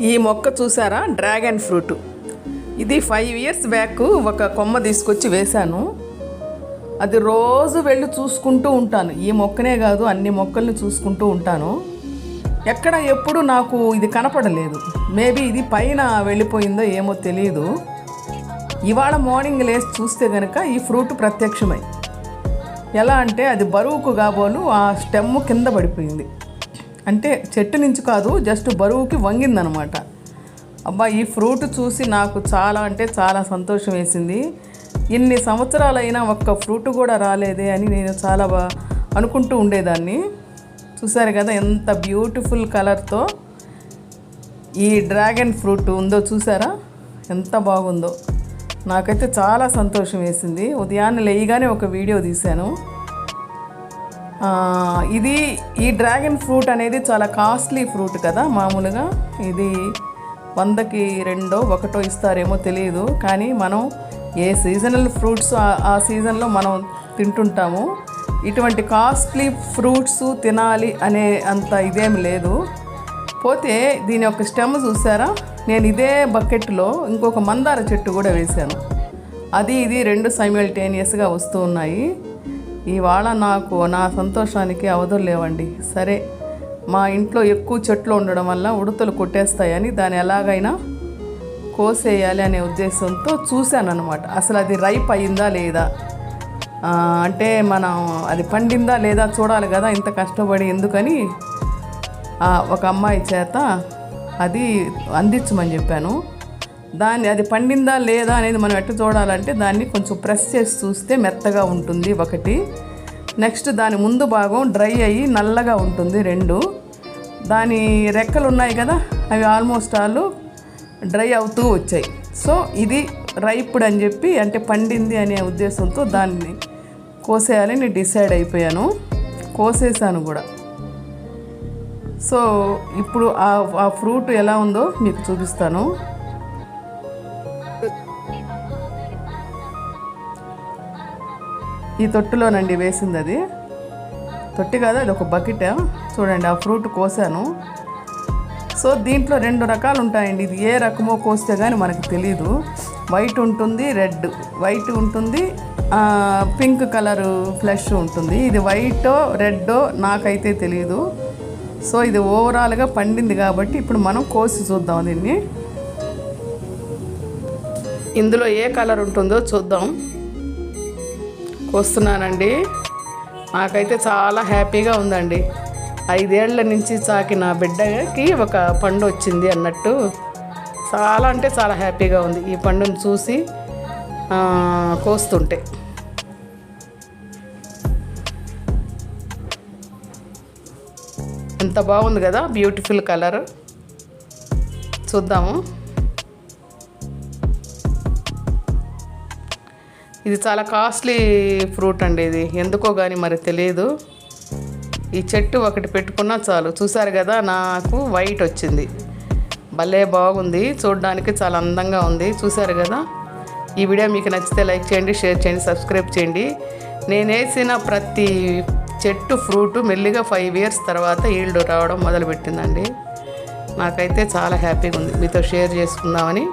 ఈ మొక్క చూసారా? Dragon fruit. ఇది ఫైవ్ ఇయర్స్ బ్యాక్ ఒక కొమ్మ తీసుకొచ్చి వేశాను. అది రోజు వెళ్ళి చూసుకుంటూ ఉంటాను. ఈ మొక్కనే కాదు అన్ని మొక్కల్ని చూసుకుంటూ ఉంటాను. ఎక్కడ ఎప్పుడు నాకు ఇది కనపడలేదు. మేబీ ఇది పైన వెళ్ళిపోయిందో ఏమో తెలియదు ఇవాళ మార్నింగ్ లేచి చూస్తే కనుక ఈ ఫ్రూట్ ప్రత్యక్షమై. ఎలా అంటే అది బరువుకు కాబోలు ఆ స్టెమ్ కింద పడిపోయింది. అంటే చెట్టు నుంచి కాదు జస్ట్ బరువుకి వంగిందనమాట. అబ్బా ఈ ఫ్రూట్ చూసి నాకు చాలా అంటే చాలా సంతోషం వేసింది. ఇన్ని సంవత్సరాలైనా ఒక్క ఫ్రూట్ కూడా రాలేదే అని నేను చాలా బా అనుకుంటూ ఉండేదాన్ని. చూసారు కదా ఎంత బ్యూటిఫుల్ కలర్తో ఈ డ్రాగన్ ఫ్రూట్ ఉందో చూసారా? ఎంత బాగుందో. నాకైతే చాలా సంతోషం వేసింది. ఉదయాన్నే లేయగానే ఒక వీడియో తీశాను. ఇది ఈ డ్రాగన్ ఫ్రూట్ అనేది చాలా కాస్ట్లీ ఫ్రూట్ కదా మామూలుగా. ఇది వందకి రెండో ఒకటో ఇస్తారేమో తెలియదు కానీ మనం ఏ సీజనల్ ఫ్రూట్స్ ఆ- సీజన్లో మనం తింటుంటాము. ఇటువంటి కాస్ట్లీ ఫ్రూట్స్ తినాలి అనే అంత ఇదేం లేదు. పోతే దీని యొక్క స్టెమ్ చూసారా? నేను ఇదే బకెట్లో ఇంకొక మందార చెట్టు కూడా వేశాను. అది ఇది రెండు సైమల్టేనియస్గా వస్తూ ఉన్నాయి. ఇవాళ నాకు నా సంతోషానికి అవధులు లేవండి. సరే మా ఇంట్లో ఎక్కువ చెట్లు ఉండడం వల్ల ఉడతలు కొట్టేస్తాయని దాన్ని ఎలాగైనా కోసేయాలి అనే ఉద్దేశంతో చూశాను అనమాట అసలు అది రైప్ అయిందా లేదా? అంటే మనం అది పండిందా లేదా చూడాలి కదా ఇంత కష్టపడి ఎందుకని ఒక అమ్మాయి చేత అది అందించమని చెప్పాను. దాన్ని అది పండిందా లేదా అనేది మనం ఎట్ట చూడాలంటే దాన్ని కొంచెం ప్రెస్ చేసి చూస్తే మెత్తగా ఉంటుంది ఒకటి. నెక్స్ట్ దాని ముందు భాగం డ్రై అయ్యి నల్లగా ఉంటుంది రెండు. దాని రెక్కలు ఉన్నాయి కదా అవి ఆల్మోస్ట్ ఆల్ డ్రై అవుతూ వచ్చాయి. సో ఇది రైప్డ్ అని చెప్పి అంటే పండింది అనే ఉద్దేశంతో దాన్ని కోసేయాలని డిసైడ్ అయిపోయాను. కోసేసాను కూడా. సో ఇప్పుడు ఆ ఆ ఫ్రూట్ ఎలా ఉందో మీకు చూపిస్తాను. ఈ తొట్టులోనండి వేసింది అది తొట్టి కాదు? అది ఒక బకెట్. చూడండి ఆ ఫ్రూట్ కోసాను. సో దీంట్లో రెండు రకాలు ఉంటాయండి ఇది ఏ రకమో కోస్తే కానీ మనకు తెలియదు వైట్ ఉంటుంది రెడ్. వైట్ ఉంటుంది పింక్ కలర్ ఫ్లెష్ ఉంటుంది. ఇది వైటో రెడ్డో నాకైతే తెలియదు సో ఇది ఓవరాల్గా పండింది కాబట్టి ఇప్పుడు మనం కోసి చూద్దాం దీన్ని. ఇందులో ఏ కలర్ ఉంటుందో చూద్దాం. కోస్తున్నానండి నాకైతే చాలా హ్యాపీగా ఉందండి. ఐదేళ్ళ నుంచి సాకిన బిడ్డకి ఒక పండు వచ్చింది అన్నట్టు. చాలా అంటే చాలా హ్యాపీగా ఉంది ఈ పండును చూసి కోస్తుంటే. ఎంత బాగుంది కదా బ్యూటిఫుల్ కలర్. చూద్దాము. ఇది చాలా కాస్ట్లీ ఫ్రూట్ అండి ఇది. ఎందుకో కానీ మరి తెలియదు ఈ చెట్టు ఒకటి పెట్టుకున్నా చాలు. చూసారు కదా నాకు వైట్ వచ్చింది. భలే బాగుంది. చూడడానికి చాలా అందంగా ఉంది. చూసారు కదా? ఈ వీడియో మీకు నచ్చితే లైక్ చేయండి షేర్ చేయండి సబ్స్క్రైబ్ చేయండి. నేను వేసిన ప్రతి చెట్టు ఫ్రూట్ మెల్లిగా ఫైవ్ ఇయర్స్ తర్వాత ఈల్డ్ రావడం మొదలుపెట్టిందండి. నాకైతే చాలా హ్యాపీగా ఉంది. మీతో షేర్ చేసుకుందామని.